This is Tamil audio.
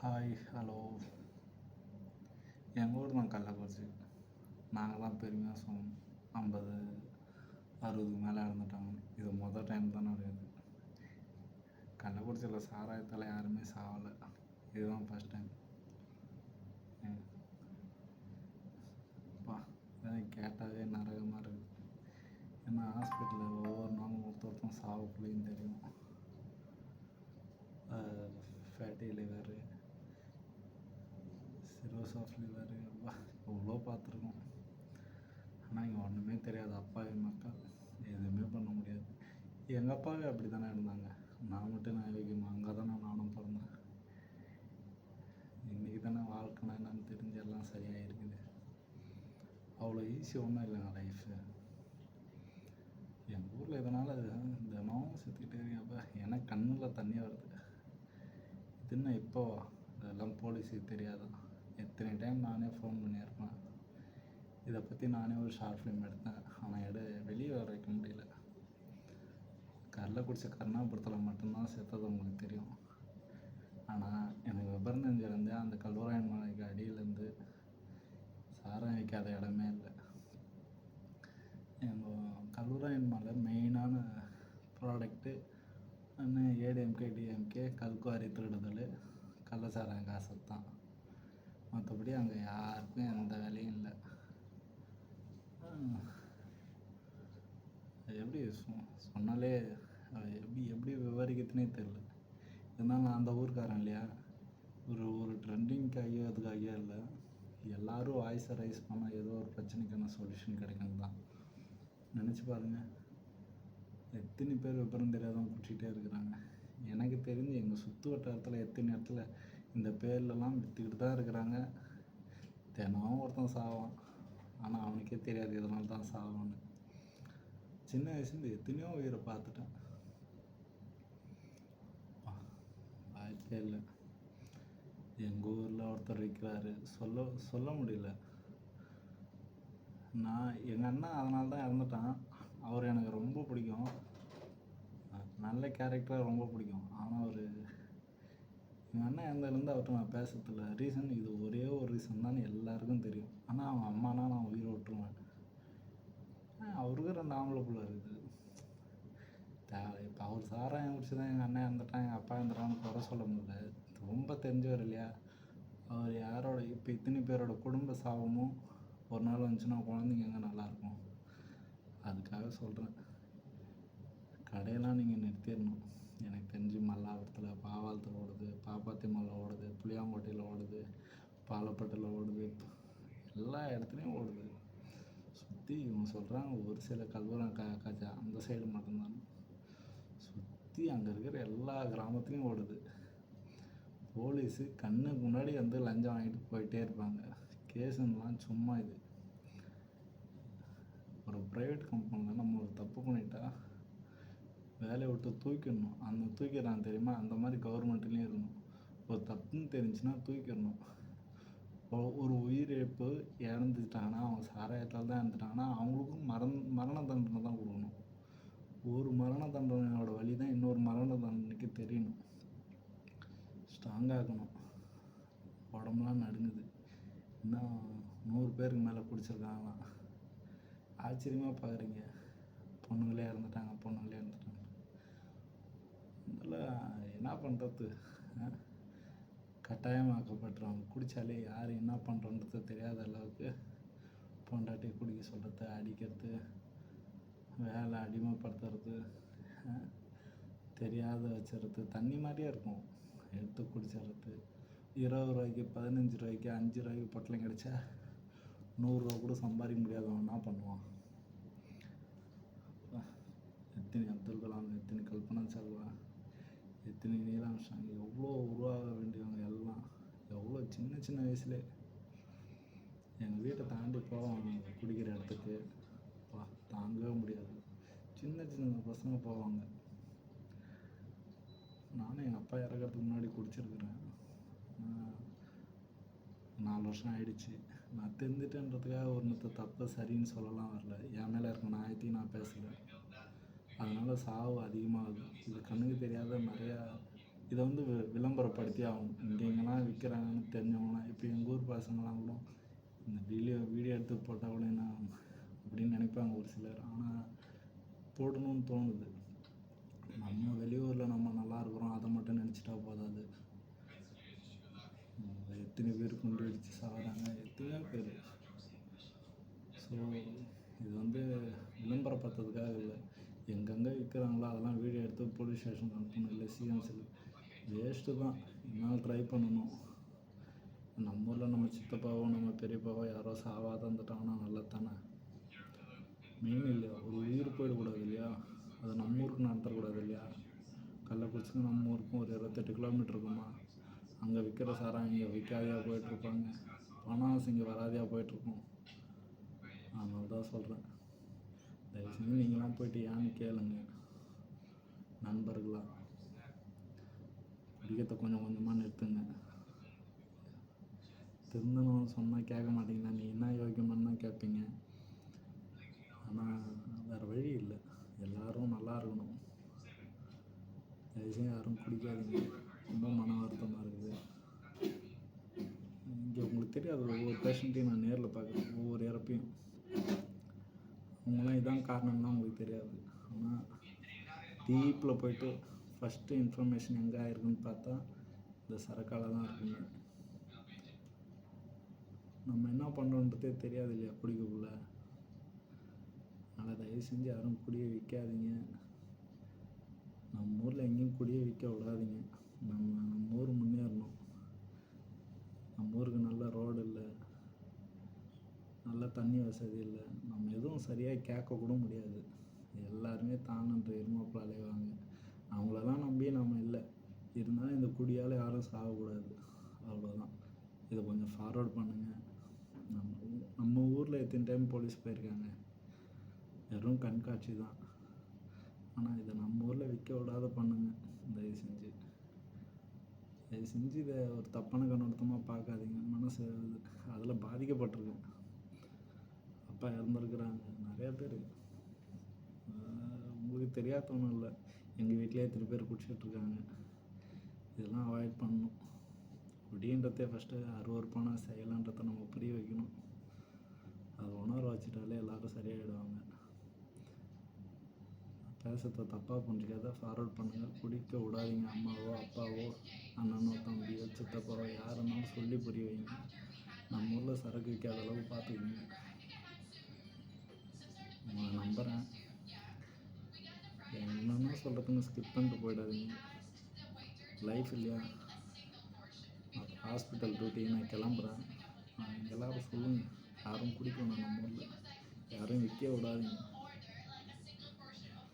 ஹாய் ஹலோ எங்கள் ஊர் தான் கள்ளக்குறிச்சி நாங்கள் தான் பெருமையாக சொன்னோம். ஐம்பது அறுபதுக்கு மேலே இறந்துட்டாங்க. இது மொதல் டைம் தான் நடக்குது கள்ளக்குறிச்சியில் சாராயத்தால் யாருமே சாவலை. இதுதான் ஃபஸ்ட் டைம் அப்பா கேட்டாவே நரகமாக இருக்குது ஏன்னா ஹாஸ்பிட்டலில் ஒவ்வொரு நாளும் ஒருத்த ஒருத்தரும் சாவக்குள்ளேயும் தெரியும் ஃபேட்டி லிவரு சிரோஸ் ஆஃப் அப்பா எவ்வளோ பார்த்துருக்கோம் ஆனால் இங்கே ஒன்றுமே தெரியாது. அப்பா மக்கள். எதுவுமே பண்ண முடியாது. எங்கள் அப்பாவே அப்படி தானே இருந்தாங்க. நான் மட்டும் நான் வைக்கணும் அங்கே தானே நானும் பிறந்தேன். இன்றைக்கி தானே வாழ்க்கைனா என்னன்னு தெரிஞ்சு எல்லாம் சரியாக இருக்குது அவ்வளோ ஈஸி ஒன்றும் இல்லைங்க லைஃபு எங்கள் ஊரில் இதனால் தினமும் சுற்றிக்கிட்டே இருக்கப்ப எனக்கு கண்ணில் தண்ணி வருது. இது என்ன இப்போ? இதெல்லாம் போலீஸுக்கு தெரியாதான் எத்தனை டைம் நானே ஃபோன் பண்ணியிருப்பேன். இதை பற்றி நானே ஒரு ஷார்ட் ஃபிலிம் எடுத்தேன். ஆனால் எடு வெளியே வர வைக்க முடியல. கள்ளக்குறிச்சி கருணாபுரத்தில் மட்டும்தான் செத்தது உங்களுக்கு தெரியும். ஆனால் எனக்கு விபரம் தெரிஞ்சிருந்து அந்த கல்வராயன் மலைக்கு அடியிலேருந்து சாரம் வைக்காத இடமே இல்லை. எங்கள் கல்வராயன் மலை மெயினான ப்ராடக்ட்டு ஏடிஎம்கே டிஎம்கே கல்குவாரி திருடுதல் கள்ளச்சாராயம் காசு தான். மற்றபடி அங்கே யாருக்கும் எந்த வேலையும் இல்லை. எப்படி சொ சொன்னாலே எப்படி எப்படி விவரிக்கிறதுனே தெரில இருந்தாலும் நான் அந்த ஊருக்காரன் இல்லையா? ஒரு ஒரு ட்ரெண்டிங்காகியோ அதுக்காகியோ இல்லை. எல்லோரும் வாய்ஸை ரைஸ் பண்ணால் ஏதோ ஒரு பிரச்சனைக்கான சொல்யூஷன் கிடைக்கும் தான். நினச்சி பாருங்கள் எத்தனை பேர் விபரம் தெரியாதவங்க குடிச்சிக்கிட்டே இருக்கிறாங்க. எனக்கு தெரிஞ்சு எங்கள் சுற்று வட்டாரத்தில் எத்தனை இடத்துல இந்த பேர்லலாம் விற்றுக்கிட்டு தான் இருக்கிறாங்க. தினம் ஒருத்தன் சாவான். ஆனால் அவனுக்கே தெரியாது இதனால தான் சாவான்னு. சின்ன வயசுலேருந்து எத்தனையோ உயிரை பார்த்துட்டேன். வாய்ப்பே இல்லை. எங்கள் ஊரில் ஒருத்தர் இருக்கிறாரு. சொல்ல சொல்ல முடியல. நான் எங்கள் அண்ணன் அதனால தான் இறந்துட்டான். அவர் எனக்கு ரொம்ப பிடிக்கும். நல்ல கேரக்டராக ரொம்ப பிடிக்கும். ஆனால் அவர் எங்கள் அண்ணன் இறந்ததுலேருந்து அவர்கிட்ட நான் பேசுறதில்ல. ரீசன் இது ஒரே ஒரு ரீசன் எல்லாருக்கும் தெரியும். ஆனால் அவன் அம்மானா நான் உயிரை விட்டுருவேன் அவருக்கு ரெண்டு ஆம்பளை பிள்ளை இருக்குது. இப்போ அவர் சாராயம் குடிச்சு தான் எங்கள் அண்ணன் இறந்துட்டான் எங்கள் அப்பா இறந்துட்டான்னு குறை சொல்ல முடியல. ரொம்ப தெரிஞ்சவர் இல்லையா? அவர் யாரோட இப்போ இத்தனை பேரோட குடும்ப சாபமும் ஒரு நாள் வந்துச்சுன்னா குழந்தைங்க எங்கே நல்லாயிருக்கும் அதுக்காக சொல்கிறேன் கடையெல்லாம் நீங்கள் நிறுத்திடணும். எனக்கு தெரிஞ்சு மல்லாபுரத்தில் பாவாளத்தில் ஓடுது பாப்பாத்தி மலை ஓடுது புளியாங்கோட்டையில் ஓடுது பாலப்பட்டில் ஓடுது. எல்லா இடத்துலையும் ஓடுது. சுற்றி இவங்க சொல்கிறாங்க ஒரு சில கல்வரம் க காச்சா அந்த சைடு மட்டும்தான். சுற்றி அங்கே இருக்கிற எல்லா கிராமத்துலேயும் ஓடுது. போலீஸு கண்ணுக்கு முன்னாடி வந்து லஞ்சம் வாங்கிட்டு போயிட்டே இருப்பாங்க. கேஸுன்னெலாம் சும்மா இது. ஒரு ப்ரைவேட் கம்பெனியில் நம்ம ஒரு தப்பு பண்ணிட்டா வேலையை விட்டு தூக்கிடணும். அந்த தூக்கிடுறான் தெரியுமா? அந்த மாதிரி கவர்மெண்ட்லேயும் இருக்கணும். ஒரு தப்புன்னு தெரிஞ்சுன்னா தூக்கிடணும். ஒரு உயிரிழப்பு இறந்துட்டாங்கன்னா அவங்க சாராயத்தால் தான் இறந்துட்டாங்கன்னா அவங்களுக்கும் மரண மரண தண்டனை தான் கொடுக்கணும். ஒரு மரண தண்டனையோட வழி தான் இன்னொரு மரண தண்டனைக்கு தெரியணும். ஸ்ட்ராங்காகணும் உடம்புலாம் நடுங்குது. இன்னும் நூறு பேருக்கு மேலே பிடிச்சிருக்காங்களாம் ஆச்சரியமாக பார்க்குறீங்க பொண்ணுங்களே இறந்துட்டாங்க பொண்ணுங்களே இறந்துட்டாங்க. அதனால் என்ன பண்ணுறது கட்டாயமாக்கப்பட்டுருவாங்க குடித்தாலே யார் என்ன பண்ணுறோன்றது தெரியாத அளவுக்கு பொண்டாட்டி குடிக்க சொல்கிறது அடிக்கிறது வேலை அடிமைப்படுத்துறது தெரியாத வச்சுறது தண்ணி மாதிரியே இருக்கும். எடுத்து குடிச்சிடுறது இருபது ரூபாய்க்கு பதினஞ்சு ரூபாய்க்கு அஞ்சு ரூபாய்க்கு பொட்டலம் கிடச்சா நூறுரூவா கூட சம்பாதிக்க முடியாதவன் என்ன பண்ணுவான்? எத்தனை அப்துல் கலாம் எத்தனை கல்பனா சாவ்லா எத்தனை நீலாம்ஷாங் எவ்வளோ உருவாக வேண்டியவங்க எல்லாம் எவ்வளோ சின்ன சின்ன வயசுல. எங்கள் வீட்டை தாண்டி போவாங்க குடிக்கிற இடத்துக்கு. பா தாங்கவே முடியாது. சின்ன சின்ன பசங்க போவாங்க. நானும் எங்கள் அப்பா இறக்கிறதுக்கு முன்னாடி குடிச்சிருக்கிறேன். நாலு வருஷம் ஆயிடுச்சு. நான் தெரிஞ்சுட்டேன்றதுக்காக ஒருத்த தப்பை சரின்னு சொல்லலாம் வரல. என் மேலே இருக்க நாயத்தையும் நான் பேசலை. அதனால் சாவு அதிகமாகுது. இது கண்ணுக்கு தெரியாத நிறையா இதை வந்து வி விளம்பரப்படுத்தி ஆகணும் இங்கெங்கெல்லாம் விற்கிறாங்கன்னு தெரிஞ்சவங்களாம் இப்போ எங்கள் ஊர் பசங்களாம் கூட இந்த வீடியோ வீடியோ எடுத்து போட்டால் கூட என்ன அப்படின்னு நினைப்பாங்க ஒரு சிலர். ஆனால் போடணும்னு தோணுது. நம்ம வெளியூரில் நம்ம நல்லா இருக்கிறோம் அதை மட்டும் நினச்சிட்டா போதாது. எத்தனை பேர் குண்டு அடித்து சாகுறாங்க எத்தனையோ பேர். ஸோ இது வந்து விளம்பரப்படுத்துறதுக்காக இல்லை. எங்கெங்கே விற்கிறாங்களோ அதெல்லாம் வீடியோ எடுத்து போலீஸ் ஸ்டேஷன் அனுப்பணும். இல்லை சிஎம்சியில் வேஸ்ட்டு தான். என்னால் ட்ரை பண்ணணும். நம்ம ஊரில் நம்ம சித்தப்பாவோ நம்ம பெரியப்பாவோ யாரோ சாவாத இருந்துட்டாங்கன்னா நல்லா தானே மெயின் இல்லையா? ஒரு உயிர் போயிடக்கூடாது இல்லையா? அது நம்ம ஊருக்கு நடத்தக்கூடாது இல்லையா? கள்ளக்குறிச்சிக்கும் நம்ம ஊருக்கும் ஒரு இருபத்தெட்டு கிலோமீட்டர் இருக்குமா? அங்கே விற்கிற சாரம் இங்கே விற்காதியாக போயிட்டுருப்பாங்க பணம் இங்கே வராதியாக போயிட்டுருக்கும் அதனால தான் சொல்கிறேன் தயவு நீங்களாம் போயிட்டு ஏன்னு கேளுங்க. நண்பர்களாக குடிக்கிறத கொஞ்சம் கொஞ்சமாக நிறுத்துங்க. திருந்தணும் சொன்னால் கேட்க மாட்டீங்களா? நீ என்ன யோக்கியமான்னு தான் கேட்பீங்க. ஆனால் வேறு வழி இல்லை. எல்லாரும் நல்லா இருக்கணும். தயவுசெய்து யாரும் குடிக்காதீங்க. ரொம்ப மன வருத்தமாக இருக்குது. இங்கே உங்களுக்கு தெரியாது. ஒவ்வொரு பேஷண்ட்டையும் நான் நேரில் பார்க்குறேன். ஒவ்வொரு இறப்பையும். அவங்களாம் இதான் காரணம்னா உங்களுக்கு தெரியாது. ஆனால் டீப்பில் போயிட்டு ஃபஸ்ட்டு இன்ஃபர்மேஷன் எங்கே ஆயிருக்குன்னு பார்த்தா இந்த சரக்கால தான் இருக்குங்க. நம்ம என்ன பண்ணுறோன்றதே தெரியாது இல்லையா குடிக்கக்குள்ள? அதனால் தயவு செஞ்சு யாரும் குடியை விற்காதீங்க நம்ம ஊரில் எங்கேயும் குடியை விற்க விடாதீங்க. நம்ம நம்ம ஊர் முன்னேறணும். நம்ம ஊருக்கு நல்ல ரோடு இல்லை. நல்ல தண்ணி வசதி இல்லை. நம்ம எதுவும் சரியாக கேட்க கூட முடியாது. எல்லாருமே தானன்ற எருமாப்பில் அலைவாங்க. அவங்களெல்லாம் நம்பி நம்ம இல்லை. இருந்தாலும் இந்த குடியால் யாரும் சாகக்கூடாது. அவ்வளோதான் இதை கொஞ்சம் ஃபார்வர்ட் பண்ணுங்கள் நம்ம நம்ம ஊரில் எத்தனை டைம் போலீஸ் போயிருக்காங்க. வெறும் கண்காட்சி தான். ஆனால் இதை நம்ம ஊரில் விற்க விடாத பண்ணுங்கள் தயவு செஞ்சு. தயவு செஞ்சு இதை ஒரு தப்பான கண்ணோட்டமாக பார்க்காதீங்க. மனசு அதில் பாதிக்கப்பட்டிருக்கேன் அப்பா இறந்துருக்குறாங்க. நிறையா பேர். உங்களுக்கு தெரியாதவனும் இல்லை. எங்கள் வீட்டிலே எத்தனை பேர் குடிச்சிட்டு இருக்காங்க. இதெல்லாம் அவாய்ட் பண்ணணும். குடின்றதே ஃபஸ்ட்டு அருவறுப்பான செயலன்றதை நம்ம புரிய வைக்கணும். அதை உணர வச்சுட்டாலே எல்லோரும் சரியாயிடுவாங்க. பேசத்தை தப்பாக புரிஞ்சுக்காத ஃபார்வர்ட் பண்ணுங்கள் குடிக்க விடாதீங்க. அம்மாவோ அப்பாவோ அண்ணனோ தம்பியோ சித்தப்பாவோ யார் இருந்தாலும் சொல்லி புரிய வைங்க. நம்ம ஊரில் சரக்கு விற்காத அளவு பார்த்துக்கோங்க. நான் நம்புகிறேன் என்னென்ன சொல்கிறதுன்னு ஸ்கிப் பண்ணிட்டு போயிடாதீங்க. லைஃப் இல்லையா? ஹாஸ்பிட்டல் டியூட்டி நான் கிளம்புறேன். எல்லோரும் சொல்லுங்கள் யாரும் குடிக்கணும் நம்ம ஊரில். யாரும் விற்க விடாதீங்க.